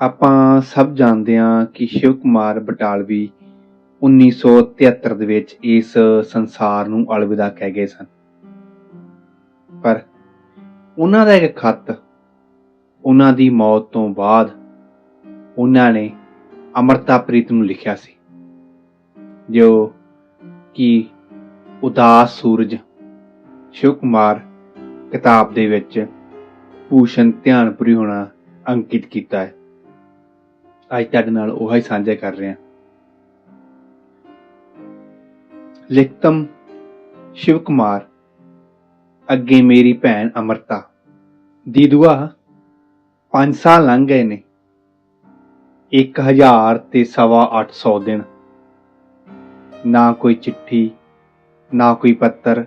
ਆਪਾਂ ਸਭ ਜਾਣਦੇ ਹਾਂ ਕਿ ਸ਼ਿਵ ਕੁਮਾਰ ਬਟਾਲਵੀ 1973 ਦੇ ਵਿੱਚ ਇਸ ਸੰਸਾਰ ਨੂੰ ਅਲਵਿਦਾ ਕਹਿ ਗਏ ਸਨ। ਪਰ ਉਹਨਾਂ ਦਾ ਇੱਕ ਖੱਤ, ਉਹਨਾਂ ਦੀ ਮੌਤ ਤੋਂ ਬਾਅਦ ਉਹਨਾਂ ਨੇ ਅਮਰਤਾ ਪ੍ਰੀਤ ਨੂੰ ਲਿਖਿਆ ਸੀ, ਜੋ ਕਿ ਉਦਾਸ ਸੂਰਜ ਸ਼ਿਵ ਕੁਮਾਰ ਕਿਤਾਬ ਦੇ ਵਿੱਚ ਭੂਸ਼ਣ ਧਿਆਨਪੁਰੀ ਹੋਣਾ ਅੰਕਿਤ ਕੀਤਾ ਹੈ। ਅੱਜ ਤੁਹਾਡੇ ਨਾਲ ਉਹ ਹੀ ਸਾਂਝਾ ਕਰ ਰਿਹਾ। ਲਿਖਤਮ, ਸ਼ਿਵ ਕੁਮਾਰ, ਅੱਗੇ ਮੇਰੀ ਭੈਣ ਅਮਰਤਾ। ਦੀ ਦੁਆ 5 ਸਾਲ ਲੰਘ ਗਏ ਨੇ। 1000 ਤੇ ਸਵਾ 800 ਦਿਨ। ਨਾ ਕੋਈ ਚਿੱਠੀ, ਨਾ ਕੋਈ ਪੱਤਰ।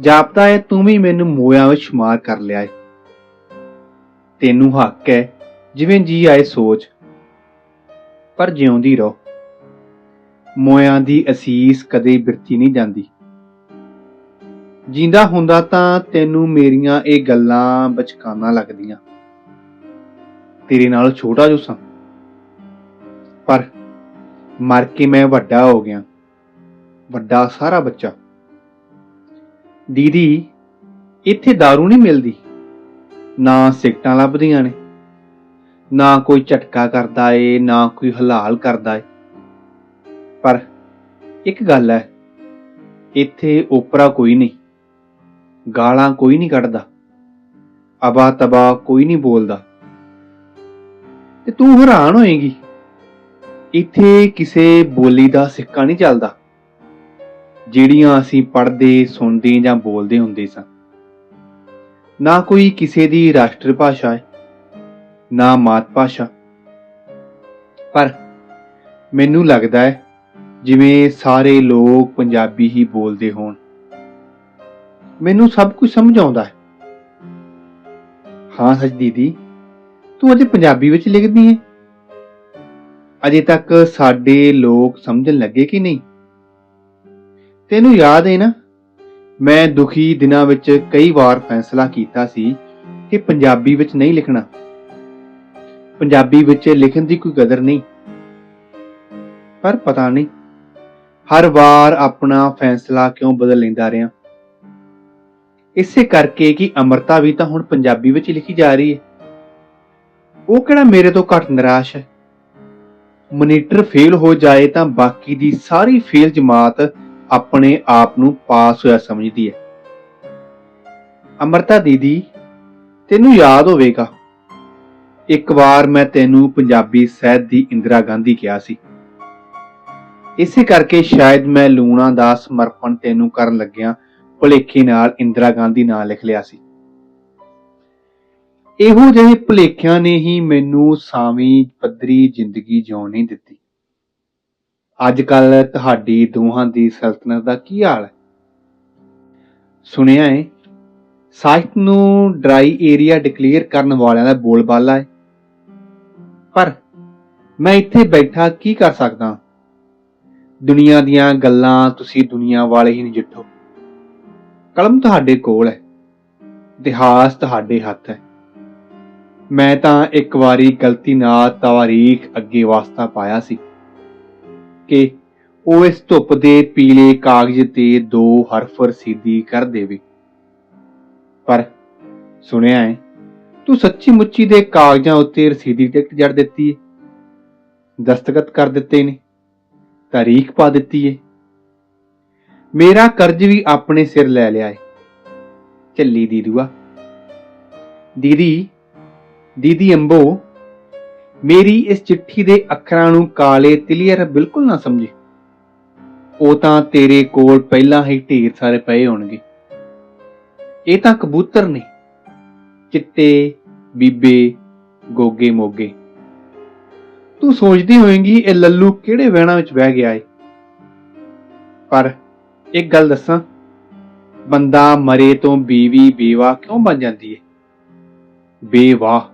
ਜਾਪਦਾ ਹੈ ਤੂੰ ਵੀ ਮੈਨੂੰ ਮੋਇਆਂ ਵਿੱਚ ਸ਼ੁਮਾਰ ਕਰ ਲਿਆ ਏ। ਤੈਨੂੰ ਹੱਕ ਹੈ ਜਿਵੇਂ ਜੀ ਆਏ ਸੋਚ, ਪਰ ਜਿਉਂਦੀ ਰਹੋ। ਮੋਇਆਂ ਦੀ ਅਸੀਸ ਕਦੇ ਬਿਰਤੀ ਨਹੀਂ ਜਾਂਦੀ। ਜਿੰਦਾ ਹੁੰਦਾ ਤਾਂ ਤੈਨੂੰ ਮੇਰੀਆਂ ਇਹ ਗੱਲਾਂ ਬਚਕਾਨਾ ਲੱਗਦੀਆਂ। ਤੇਰੇ ਨਾਲ ਛੋਟਾ ਜੋ ਸਾਂ। ਪਰ ਮਰ ਕੇ ਮੈਂ ਵੱਡਾ ਹੋ ਗਿਆ। ਵੱਡਾ ਸਾਰਾ ਬੱਚਾ। ਦੀਦੀ, ਇੱਥੇ दारू ਨਹੀਂ ਮਿਲਦੀ। ਨਾ ਸਿਗਟਾਂ ਲੱਭਦੀਆਂ ਨੇ। ਨਾ ਕੋਈ ਝਟਕਾ ਕਰਦਾ ਏ, ਨਾ ਕੋਈ ਹਲਾਲ ਕਰਦਾ ਏ। ਪਰ ਇੱਕ ਗੱਲ ਹੈ, ਇੱਥੇ ਓਪਰਾ ਕੋਈ ਨਹੀਂ, ਗਾਲਾਂ ਕੋਈ ਨਹੀਂ ਕੱਢਦਾ ਅਬਾ ਤਬਾ ਕੋਈ ਨਹੀਂ ਬੋਲਦਾ। ਤੇ ਤੂੰ ਹੈਰਾਨ ਹੋਏਗੀ, ਇੱਥੇ ਕਿਸੇ ਬੋਲੀ ਦਾ ਸਿੱਕਾ ਨਹੀਂ ਚੱਲਦਾ, ਜਿਹੜੀਆਂ ਅਸੀਂ ਪੜ੍ਹਦੇ, ਸੁਣਦੇ ਜਾਂ ਬੋਲਦੇ ਹੁੰਦੇ ਸਾਂ। ਨਾ ਕੋਈ ਕਿਸੇ ਦੀ ਰਾਸ਼ਟਰ ਭਾਸ਼ਾ ਹੈ ਨਾ ਮਾਤ ਭਾਸ਼ਾ। ਪਰ ਮੈਨੂੰ ਲੱਗਦਾ ਹੈ, ਜਿਵੇਂ ਸਾਰੇ ਲੋਕ ਪੰਜਾਬੀ ਹੀ ਬੋਲਦੇ ਹੋਣ। ਮੈਨੂੰ ਸਭ ਕੁਝ ਸਮਝ ਆਉਂਦਾ ਹੈ। ਹਾਂ ਸੱਚ ਦੀਦੀ, ਤੂੰ ਅਜੇ ਪੰਜਾਬੀ ਵਿੱਚ ਲਿਖਦੀ ਹੈ ਅਜੇ ਤੱਕ ਸਾਡੇ ਲੋਕ ਸਮਝਣ ਲੱਗੇ ਕਿ ਨਹੀਂ? ਤੈਨੂੰ ਯਾਦ ਹੈ ਨਾ, ਮੈਂ ਦੁਖੀ ਦਿਨਾਂ ਵਿੱਚ ਕਈ ਵਾਰ ਫੈਸਲਾ ਕੀਤਾ ਸੀ ਕਿ ਪੰਜਾਬੀ ਵਿੱਚ ਨਹੀਂ ਲਿਖਣਾ। ਪੰਜਾਬੀ ਵਿੱਚ ਲਿਖਣ ਦੀ ਕੋਈ ਕਦਰ ਨਹੀਂ। ਪਰ ਪਤਾ ਨਹੀਂ, ਹਰ ਵਾਰ ਆਪਣਾ ਫੈਸਲਾ ਕਿਉਂ ਬਦਲ ਲੈਂਦਾ ਰਿਹਾ। ਇਸੇ ਕਰਕੇ ਕਿ ਅਮਰਤਾ ਵੀ ਤਾਂ ਹੁਣ ਪੰਜਾਬੀ ਵਿੱਚ ਲਿਖੀ ਜਾ ਰਹੀ ਹੈ। ਉਹ ਕਿਹੜਾ ਮੇਰੇ ਤੋਂ ਘੱਟ ਨਿਰਾਸ਼ ਹੈ? ਮਨੀਟਰ ਫੇਲ ਹੋ ਜਾਏ ਤਾਂ ਬਾਕੀ ਦੀ ਸਾਰੀ ਫੇਲ ਜਮਾਤ ਆਪਣੇ ਆਪ ਨੂੰ ਪਾਸ ਹੋਇਆ ਸਮਝਦੀ ਹੈ। ਅਮਰਤਾ ਦੀਦੀ, ਤੈਨੂੰ ਯਾਦ ਹੋਵੇਗਾ। ਇੱਕ ਵਾਰ ਮੈਂ ਤੈਨੂੰ ਪੰਜਾਬੀ ਸਾਹਿਤ ਦੀ ਇੰਦਰਾ ਗਾਂਧੀ ਕਿਹਾ ਸੀ। ਇਸੇ ਕਰਕੇ ਸ਼ਾਇਦ ਮੈਂ ਲੂਣਾ ਦਾ ਸਮਰਪਣ ਤੈਨੂੰ ਕਰਨ ਲੱਗਿਆ ਭੁਲੇਖੇ ਨਾਲ ਇੰਦਰਾ ਗਾਂਧੀ ਨਾਂ ਲਿਖ ਲਿਆ ਸੀ। ਇਹੋ ਜਿਹੇ ਭੁਲੇਖਿਆਂ ਨੇ ਹੀ ਮੈਨੂੰ ਸਾਵੀਂ ਪੱਧਰੀ ਜ਼ਿੰਦਗੀ ਜਿਉਣ ਨਹੀਂ ਦਿੱਤੀ। ਅੱਜ ਕੱਲ ਤੁਹਾਡੀ ਦੋਹਾਂ ਦੀ ਸਲਤਨਤ ਦਾ ਕੀ ਹਾਲ ਹੈ? ਸੁਣਿਆ ਹੈ ਸਾਹਿਤ ਨੂੰ ਡਰਾਈ ਏਰੀਆ ਡਿਕਲੇਅਰ ਕਰਨ ਵਾਲਿਆਂ ਦਾ ਬੋਲਬਾਲਾ ਹੈ ਪਰ ਮੈਂ ਇੱਥੇ ਬੈਠਾ ਕੀ ਕਰ ਸਕਦਾ? ਦੁਨੀਆ ਦੀਆਂ ਗੱਲਾਂ ਤੁਸੀਂ ਦੁਨੀਆ ਵਾਲੇ ਹੀ ਨਜਿੱਠੋ ਕਲਮ ਤੁਹਾਡੇ ਕੋਲ ਹੈ, ਇਤਿਹਾਸ ਤੁਹਾਡੇ ਹੱਥ ਹੈ। ਮੈਂ ਤਾਂ ਇੱਕ ਵਾਰੀ ਗਲਤੀ ਨਾਲ ਤਾਰੀਖ ਅੱਗੇ ਵਾਸਤਾ ਪਾਇਆ ਸੀ ਕਿ ਉਹ ਇਸ ਧੁੱਪ ਦੇ ਪੀਲੇ ਕਾਗਜ਼ ਤੇ ਦੋ ਹਰਫ ਰਸੀਦੀ ਕਰ ਦੇਵੇ। ਪਰ ਸੁਣਿਆ ਹੈ ਤੂੰ ਸੱਚੀ ਮੁੱਚੀ ਦੇ ਕਾਗਜ਼ਾਂ ਉੱਤੇ ਰਸੀਦੀ ਟਿਕਟ ਜੜ ਦਿੱਤੀ ਏ। ਦਸਤਖਤ ਕਰ ਦਿੱਤੇ ਨੇ, ਤਾਰੀਖ ਪਾ ਦਿੱਤੀ ਏ। ਮੇਰਾ ਕਰਜ਼ ਵੀ ਆਪਣੇ ਸਿਰ ਲੈ ਲਿਆ ਏ। ਚੱਲੀ ਦੀਦੂਆ ਦੀਦੀ ਦੀਦੀ ਅੰਬੋ, ਮੇਰੀ ਇਸ ਚਿੱਠੀ ਦੇ ਅੱਖਰਾਂ ਨੂੰ ਕਾਲੇ ਤਿਲੀਅਰ ਬਿਲਕੁਲ ਨਾ ਸਮਝੀ। ਉਹ ਤਾਂ ਤੇਰੇ ਕੋਲ ਪਹਿਲਾਂ ਹੀ ਢੇਰ ਸਾਰੇ ਪਏ ਹੋਣਗੇ। ਇਹ ਤਾਂ ਕਬੂਤਰ ਨੇ। ਚਿੱਟੇ, ਬੀਬੇ, ਗੋਗੇ, ਮੋਗੇ। ਤੂੰ ਸੋਚਦੀ ਹੋਵੇਂਗੀ ਇਹ ਲੱਲੂ ਕਿਹੜੇ ਵਹਿਣਾ ਵਿੱਚ ਬਹਿ ਗਿਆ ਏ। ਪਰ ਇੱਕ ਗੱਲ ਦੱਸਾਂ, ਬੰਦਾ ਮਰੇ ਤੋਂ ਬੀਵੀ ਬੇਵਾ ਕਿਉਂ ਬਣ ਜਾਂਦੀ ਏ? ਬੇਵਾ।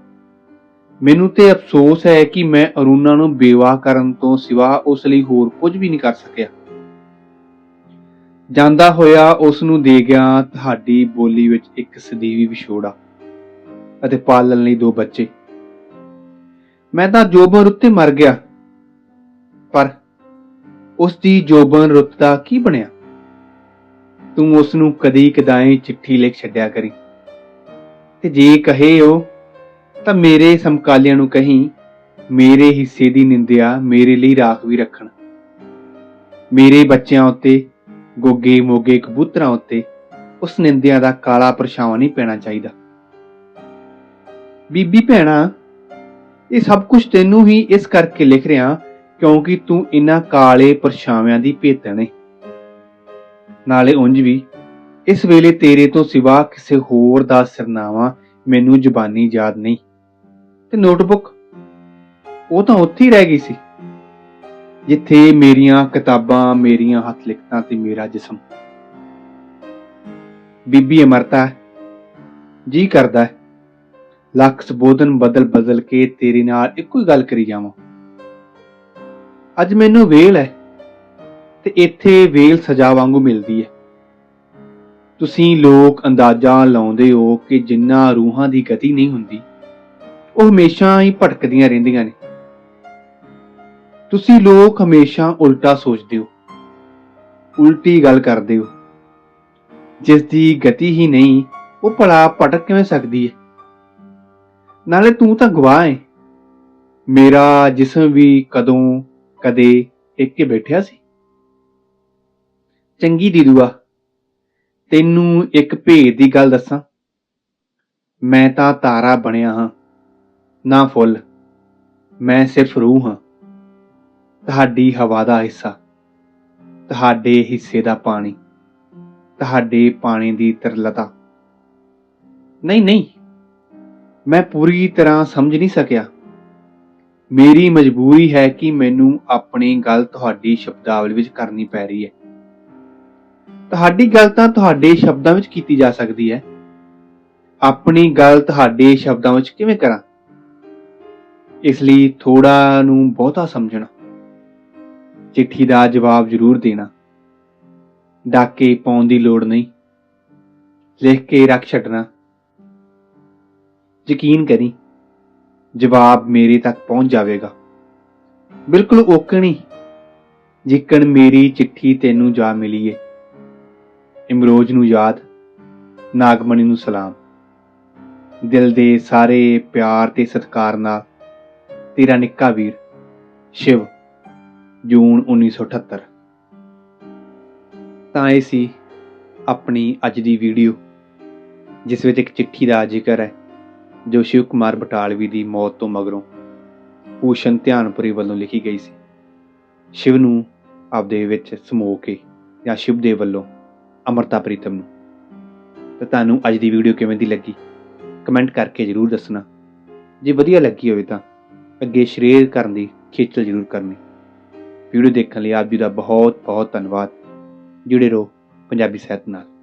ਮੈਨੂੰ ਤੇ ਅਫਸੋਸ ਹੈ ਕਿ ਮੈਂ ਅਰੁਣਾ ਨੂੰ ਬੇਵਾਹ ਕਰਨ ਤੋਂ ਸਿਵਾ ਉਸ ਲਈ ਹੋਰ ਕੁਝ ਵੀ ਨਹੀਂ ਕਰ ਸਕਿਆ। ਜਾਂਦਾ ਹੋਇਆ ਉਸ ਨੂੰ ਦੇ ਗਿਆ ਤੁਹਾਡੀ ਬੋਲੀ ਵਿੱਚ ਇੱਕ ਸਦੀਵੀ ਵਿਛੋੜਾ। ਅਤੇ ਪਾਲਣ ਲਈ ਦੋ ਬੱਚੇ। ਮੈਂ ਤਾਂ ਜੋਬਨ ਰੁੱਤੇ ਮਰ ਗਿਆ। ਪਰ ਉਸ ਦੀ ਜੋਬਨ ਰੁੱਤ ਦਾ ਕੀ ਬਣਿਆ? ਤੂੰ ਉਸ ਨੂੰ ਕਦੀ ਕਦਾਈ ਚਿੱਠੀ ਲਿਖ ਛੱਡਿਆ ਕਰੀ। ਤੇ ਜੇ ਕਹੇ ਉਹ, ਤਾਂ ਮੇਰੇ ਸਮਕਾਲੀਆਂ ਨੂੰ ਕਹੀਂ, ਮੇਰੇ ਹਿੱਸੇ ਦੀ ਨਿੰਦਿਆ ਮੇਰੇ ਲਈ ਰਾਖ ਵੀ ਰੱਖਣ। ਮੇਰੇ ਬੱਚਿਆਂ ਉੱਤੇ, ਗੋਗੇ ਮੋਗੇ ਕਬੂਤਰਾਂ ਉੱਤੇ ਉਸ ਨਿੰਦਿਆ ਦਾ ਕਾਲਾ ਪਰਛਾਵਾਂ ਨਹੀਂ ਪੈਣਾ ਚਾਹੀਦਾ। ਬੀਬੀ ਭੈਣਾ, ਇਹ ਸਭ ਕੁਝ ਤੈਨੂੰ ਹੀ ਇਸ ਕਰਕੇ ਲਿਖ ਰਿਹਾ ਕਿਉਂਕਿ ਤੂੰ ਇਹਨਾਂ ਕਾਲੇ ਪਰਛਾਵਿਆਂ ਦੀ ਭੇਤਣ ਏ। ਨਾਲੇ ਉਂਝ ਵੀ, ਇਸ ਵੇਲੇ ਤੇਰੇ ਤੋਂ ਸਿਵਾ ਕਿਸੇ ਹੋਰ ਦਾ ਸਰਨਾਵਾ ਮੈਨੂੰ ਜ਼ੁਬਾਨੀ ਯਾਦ ਨਹੀਂ। ਤੇ ਨੋਟਬੁੱਕ, ਉਹ ਤਾਂ ਉੱਥੇ ਹੀ ਰਹਿ ਗਈ ਸੀ, ਜਿੱਥੇ ਮੇਰੀਆਂ ਕਿਤਾਬਾਂ, ਮੇਰੀਆਂ ਹੱਥ ਲਿਖਤਾਂ ਤੇ ਮੇਰਾ ਜਿਸਮ। ਬੀਬੀ ਅਮਰਤਾ, ਜੀ ਕਰਦਾ ਹੈ। ਲੱਖ ਸੰਬੋਧਨ ਬਦਲ ਬਦਲ ਕੇ ਤੇਰੇ ਨਾਲ ਇੱਕੋ ਹੀ ਗੱਲ ਕਰੀ ਜਾਵਾਂ। ਅੱਜ ਮੈਨੂੰ ਵੇਲ ਹੈ ਤੇ ਇੱਥੇ ਵੇਲ ਸਜ਼ਾ ਵਾਂਗੂ ਮਿਲਦੀ ਹੈ। ਤੁਸੀਂ ਲੋਕ ਅੰਦਾਜ਼ਾ ਲਾਉਂਦੇ ਹੋ ਕਿ ਜਿੰਨਾ ਰੂਹਾਂ ਦੀ ਗਤੀ ਨਹੀਂ ਹੁੰਦੀ, ਉਹ ਹਮੇਸ਼ਾ ਹੀ ਭਟਕਦੀਆਂ ਰਹਿੰਦੀਆਂ ਨੇ। ਤੁਸੀਂ ਲੋਕ ਹਮੇਸ਼ਾ ਉਲਟਾ ਸੋਚਦੇ ਹੋ, ਉਲਟੀ ਗੱਲ ਕਰਦੇ ਹੋ। ਜਿਸ ਦੀ ਗਤੀ ਹੀ ਨਹੀਂ, ਉਹ ਭਲਾ ਭਟਕ ਕਿਵੇਂ ਸਕਦੀ ਹੈ? ਨਾਲੇ ਤੂੰ ਤਾਂ ਗਵਾਹ ਹੈ ਮੇਰਾ ਜਿਸਮ ਵੀ ਕਦੋਂ ਕਦੇ ਟਿਕ ਕੇ ਬੈਠਿਆ ਸੀ। ਚੰਗੀ ਦੀ ਦੀਦੂਆ ਤੈਨੂੰ ਇੱਕ ਭੇਦ ਦੀ ਗੱਲ ਦੱਸਾਂ। ਮੈਂ ਤਾਂ ਤਾਰਾ ਬਣਿਆ ਹਾਂ, ਨਾ ਫੁੱਲ। ਮੈਂ ਸਿਰਫ ਰੂਹ ਹਾਂ। ਤੁਹਾਡੀ ਹਵਾ ਦਾ ਹਿੱਸਾ, ਤੁਹਾਡੇ ਹਿੱਸੇ ਦਾ ਪਾਣੀ, ਤੁਹਾਡੇ ਪਾਣੀ ਦੀ ਤਰਲਤਾ। ਨਹੀਂ ਨਹੀਂ। ਮੈਂ ਪੂਰੀ ਤਰ੍ਹਾਂ ਸਮਝ ਨਹੀਂ ਸਕਿਆ। ਮੇਰੀ ਮਜਬੂਰੀ ਹੈ ਕਿ ਮੈਨੂੰ ਆਪਣੀ ਗੱਲ ਤੁਹਾਡੀ ਸ਼ਬਦਾਵਲੀ ਵਿੱਚ ਕਰਨੀ ਪੈ ਰਹੀ ਹੈ। ਤੁਹਾਡੀ ਗੱਲ ਤਾਂ ਤੁਹਾਡੇ ਸ਼ਬਦਾਂ ਵਿੱਚ ਕੀਤੀ ਜਾ ਸਕਦੀ ਹੈ। ਆਪਣੀ ਗੱਲ ਤੁਹਾਡੇ ਸ਼ਬਦਾਂ ਵਿੱਚ ਕਿਵੇਂ ਕਰਾਂ? ਇਸ ਲਈ ਥੋੜਾ ਨੂੰ ਬਹੁਤਾ ਸਮਝਣਾ। ਚਿੱਠੀ ਦਾ ਜਵਾਬ ਜ਼ਰੂਰ ਦੇਣਾ। ਡਾਕੇ ਪਾਉਣ ਦੀ ਲੋੜ ਨਹੀਂ। ਲਿਖ ਕੇ ਰੱਖ ਛੱਡਣਾ। ਯਕੀਨ ਕਰੀ, ਜਵਾਬ ਮੇਰੇ ਤੱਕ ਪਹੁੰਚ ਜਾਵੇਗਾ। ਬਿਲਕੁਲ ਓਕਣੀ ਜਿੱਕਣ ਮੇਰੀ ਚਿੱਠੀ ਤੈਨੂੰ ਜਾ ਮਿਲੀਏ। ਇਮਰੋਜ਼ ਨੂੰ ਯਾਦ, ਨਾਗਮਣੀ ਨੂੰ ਸਲਾਮ। ਦਿਲ ਦੇ ਸਾਰੇ ਪਿਆਰ ਤੇ ਸਤਿਕਾਰ ਨਾਲ, ਤੇਰਾ ਨਿੱਕਾ ਵੀਰ, ਸ਼ਿਵ, ਜੂਨ 1978 ਤਾਂ ਇਹ ਸੀ ਆਪਣੀ ਅੱਜ ਦੀ ਵੀਡੀਓ ਜਿਸ ਵਿੱਚ ਇੱਕ ਚਿੱਠੀ ਦਾ ਜ਼ਿਕਰ ਹੈ। ਜੋ ਸ਼ਿਵ ਕੁਮਾਰ ਬਟਾਲਵੀ ਦੀ ਮੌਤ ਤੋਂ ਮਗਰੋਂ ਭੂਸ਼ਣ ਧਿਆਨਪੁਰੀ ਵੱਲੋਂ ਲਿਖੀ ਗਈ ਸੀ, ਸ਼ਿਵ ਨੂੰ ਆਪਦੇ ਵਿੱਚ ਸਮੋ ਕੇ ਜਾਂ ਸ਼ਿਵ ਦੇ ਵੱਲੋਂ ਅਮਰਤਾ ਪ੍ਰੀਤਮ ਨੂੰ। ਤਾਂ ਤੁਹਾਨੂੰ ਅੱਜ ਦੀ ਵੀਡੀਓ ਕਿਵੇਂ ਦੀ ਲੱਗੀ? ਕਮੈਂਟ ਕਰਕੇ ਜਰੂਰ ਦੱਸਣਾ। ਜੇ ਵਧੀਆ ਲੱਗੀ ਹੋਵੇ ਤਾਂ ਅੱਗੇ ਸ਼ੇਅਰ ਕਰਨ ਦੀ ਖੇਚਲ ਜਰੂਰ ਕਰਨੀ। ਵੀਡੀਓ ਦੇਖਣ ਲਈ ਆਪ ਜੀ ਦਾ ਬਹੁਤ ਬਹੁਤ ਧੰਨਵਾਦ। ਜੁੜੇ ਰਹੋ ਪੰਜਾਬੀ ਸਾਹਿਤ ਨਾਲ।